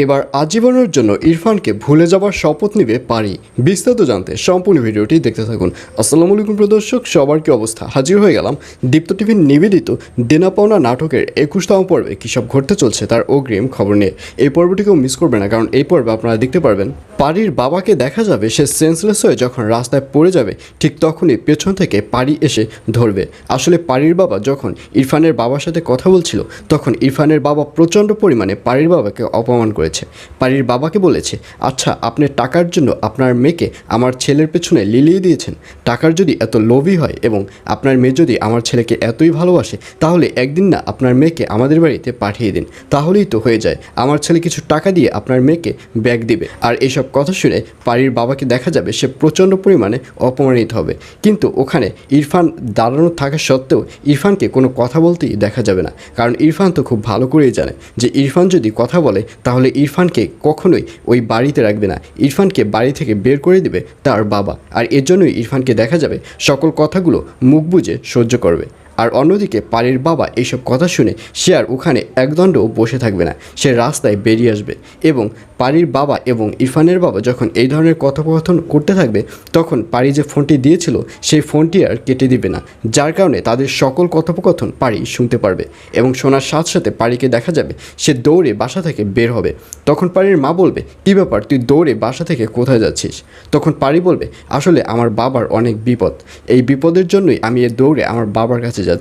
এবার আজীবনের জন্য ইরফানকে ভুলে যাবার শপথ নিবে পারি বিস্তারিত জানতে সম্পূর্ণ ভিডিওটি দেখতে থাকুন। আসসালামু আলাইকুম প্রদর্শক সবার কি অবস্থা? হাজির হয়ে গেলাম দীপ্ত টিভির নিবেদিত দেনা পাওনা নাটকের একুশতম পর্বে। কী সব ঘটতে চলছে তার অগ্রিম খবর নিয়ে। এই পর্বটিকেও মিস করবে না, কারণ এই পর্বে আপনারা দেখতে পারবেন পারির বাবাকে দেখা যাবে, সে সেন্সলেস হয়ে যখন রাস্তায় পড়ে যাবে, ঠিক তখনই পেছন থেকে পারি এসে ধরবে। আসলে পারির বাবা যখন ইরফানের বাবার সাথে কথা বলছিল, তখন ইরফানের বাবা প্রচণ্ড পরিমাণে পারির বাবাকে অপমান করেছে। পারির বাবাকে বলেছে আচ্ছা আপনি টাকার জন্য আপনার মেয়েকে আমার ছেলের পেছনে লিলিয়ে দিয়েছেন। টাকার যদি এত লোভী হয় এবং আপনার মেয়ে যদি আমার ছেলেকে এতই ভালোবাসে, তাহলে একদিন না আপনার মেয়েকে আমাদের বাড়িতে পাঠিয়ে দিন। তাহলেই তো হয়ে যায়। আমার ছেলে কিছু টাকা দিয়ে আপনার মেয়েকে ব্যাগ দিবে। আর এইসব কথা শুনে পারির বাবাকে দেখা যাবে সে প্রচণ্ড পরিমাণে অপমানিত হবে। কিন্তু ওখানে ইরফান দাঁড়ানো থাকা সত্ত্বেও ইরফানকে কোনো কথা বলতেই দেখা যাবে না। কারণ ইরফান তো খুব ভালো করেই জানে যে ইরফান যদি কথা বলে, তাহলে ইরফানকে কখনোই ওই বাড়িতে রাখবে না। ইরফানকে বাড়ি থেকে বের করে দেবে তার বাবা। আর এর জন্যই ইরফানকে দেখা যাবে সকল কথাগুলো মুখ বুজে সহ্য করবে। আর অন্যদিকে পারির বাবা এইসব কথা শুনে সে আর ওখানে একদণ্ডও বসে থাকবে না। সে রাস্তায় বেরিয়ে আসবে এবং পারির বাবা এবং ইরফানের বাবা যখন এই ধরনের কথোপকথন করতে থাকবে, তখন পারি যে ফোনটি দিয়েছিল, সেই ফোনটি আর কেটে দিবে না, যার কারণে তাদের সকল কথোপকথন পারি শুনতে পারবে এবং শোনার সাথে সাথে পারিকে দেখা যাবে সে দৌড়ে বাসা থেকে বের হবে। তখন পারির মা বলবে, কী ব্যাপার, তুই দৌড়ে বাসা থেকে কোথায় যাচ্ছিস? তখন পারি বলবে, আসলে আমার বাবার অনেক বিপদ। এই বিপদের জন্যই আমি এ দৌড়ে আমার বাবার কাছে যাচ্ছি।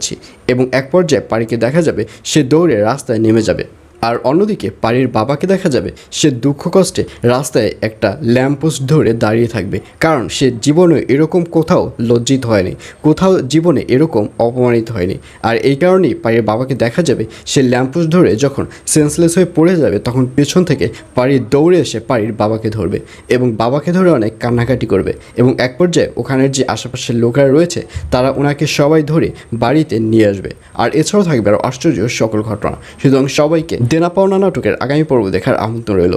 এবং এক পর্যায়ে পারিকে দেখা যাবে সে দৌড়ে রাস্তায় নেমে যাবে। আর অন্যদিকে পারির বাবাকে দেখা যাবে, সে দুঃখ কষ্টে রাস্তায় একটা ল্যাম্পোস্ট ধরে দাঁড়িয়ে থাকবে। কারণ সে জীবনে এরকম কোথাও লজ্জিত হয়নি, কোথাও জীবনে এরকম অপমানিত হয়নি। আর এই কারণেই পারির বাবাকে দেখা যাবে, সে ল্যাম্পোস্ট ধরে যখন সেন্সলেস হয়ে পড়ে যাবে, তখন পেছন থেকে পারির দৌড়ে এসে পারির বাবাকে ধরবে এবং বাবাকে ধরে অনেক কান্নাকাটি করবে এবং এক পর্যায়ে ওখানের যে আশেপাশের লোকেরা রয়েছে, তারা ওনাকে সবাই ধরে বাড়িতে নিয়ে আসবে। আর এছাড়াও থাকবে আরও আশ্চর্য সকল ঘটনা। সুতরাং সবাইকে দেনা পাওনা নাটকের আগামী পর্ব দেখার আমন্ত্রণ রইল।